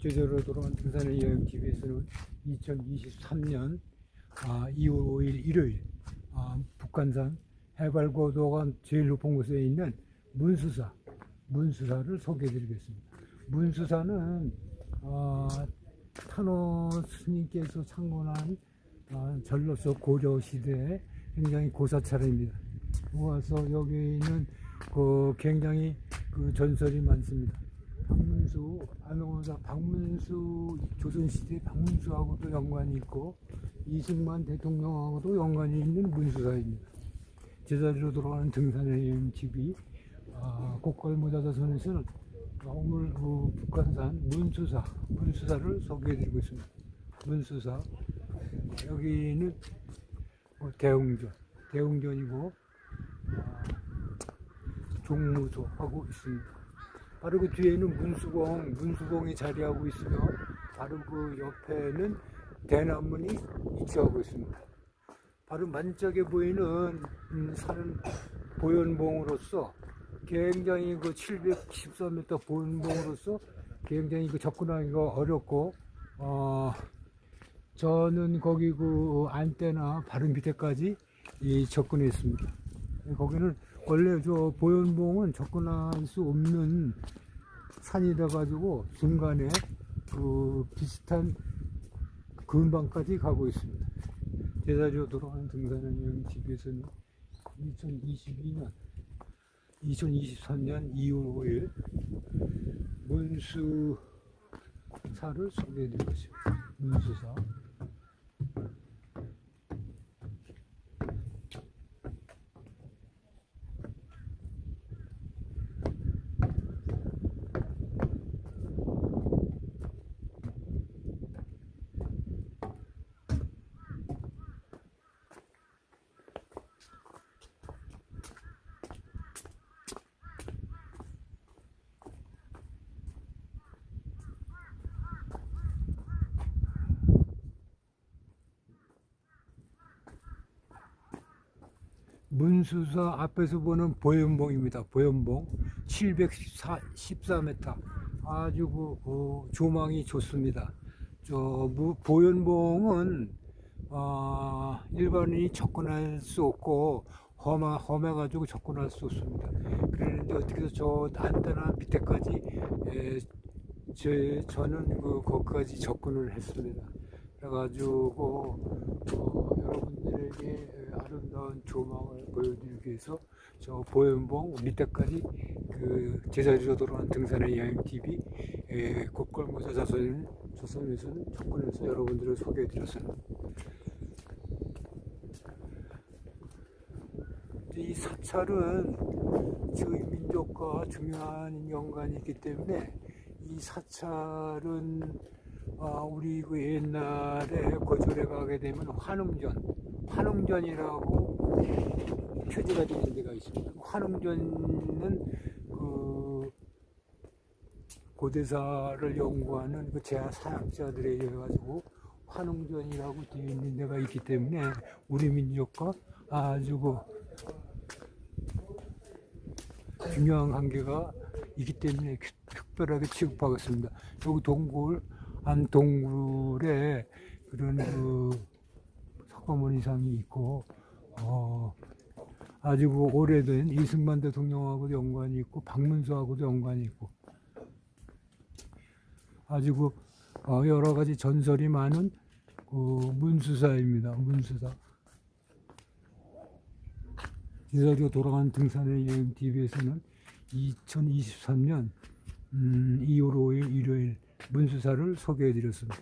제대로 돌아간 등산의 여행 TV에서는 2023년 아, 2월 5일 일요일 아, 북한산 해발고도가 제일 높은 곳에 있는 문수사 문수사를 소개해드리겠습니다. 문수사는 아, 탄호 스님께서 창건한 아, 전로서 고려 시대의 굉장히 고사찰입니다. 와서 여기 있는 그 굉장히 그 전설이 많습니다. 박문수, 안홍사 박문수 조선시대 박문수하고도 연관이 있고 이승만 대통령하고도 연관이 있는 문수사입니다. 제자리로 돌아가는 등산의 TV 아, 곡걸모자자선에서는 오늘 그 북한산 문수사 문수사를 소개해드리고 있습니다. 문수사 여기는 뭐 대웅전 대웅전이고 아, 종무소 하고 있습니다. 바로 그 뒤에는 문수공, 문수공이 자리하고 있으며 바로 그 옆에는 대나문이 위치하고 있습니다. 바로 만짝에 보이는 음, 산은 보현봉으로서 굉장히 그 714m 보현봉으로서 굉장히 그 접근하기가 어렵고 어, 저는 거기 그 안대나 바른 밑에까지 이 접근했습니다. 거기는 원래 저 보현봉은 접근할 수 없는 산이라 가지고 중간에 그 비슷한 근방까지 가고 있습니다. 제자리로 돌아가는 등산은 여행 TV에서는 2022년 2023년 2월 5일 문수사를 소개해 드리고 있습니다. 문수사 문수사 앞에서 보는 보현봉입니다. 보현봉 714m 아주 그, 그 조망이 좋습니다. 저 무- 보현봉은 어, 일반인이 접근할 수 없고 험하, 험해가지고 접근할 수 없습니다. 그런데 어떻게 저 안테나 밑에까지 에, 제, 저는 그 거기까지 접근을 했습니다. 그래가지고 어, 여러분들에게 아름다운 조망을 보여드리기 위해서 저 보현봉 밑에까지 그 제자리로 돌아가는 등산의 여행 TV 에, 곡걸모자 자선 조선에서는 접근해서 여러분들을 소개해드렸습니다. 이 사찰은 저희 민족과 중요한 연관이 있기 때문에 이 사찰은 아, 우리 그 옛날에 고졸에 가게 되면 환웅전, 환웅전이라고 표지가 되는 데가 있습니다. 환웅전은 그 고대사를 연구하는 그 제한 사학자들에 의해 가지고 환웅전이라고 되어 있는 데가 있기 때문에 우리 민족과 아주 그 중요한 관계가 있기 때문에 큐- 특별하게 취급하고 있습니다. 여기 동굴, 안 동굴에 그런 그 석가모니상이 있고, 어, 아주 그 오래된 이승만 대통령하고도 연관이 있고, 박문수하고도 연관이 있고, 아주 그 어, 여러 가지 전설이 많은 그 문수사입니다. 문수사. 제자리로 돌아가는 등산의 여행 TV에서는 2023년 음, 2월 5일 일요일 문수사를 소개해 드렸습니다.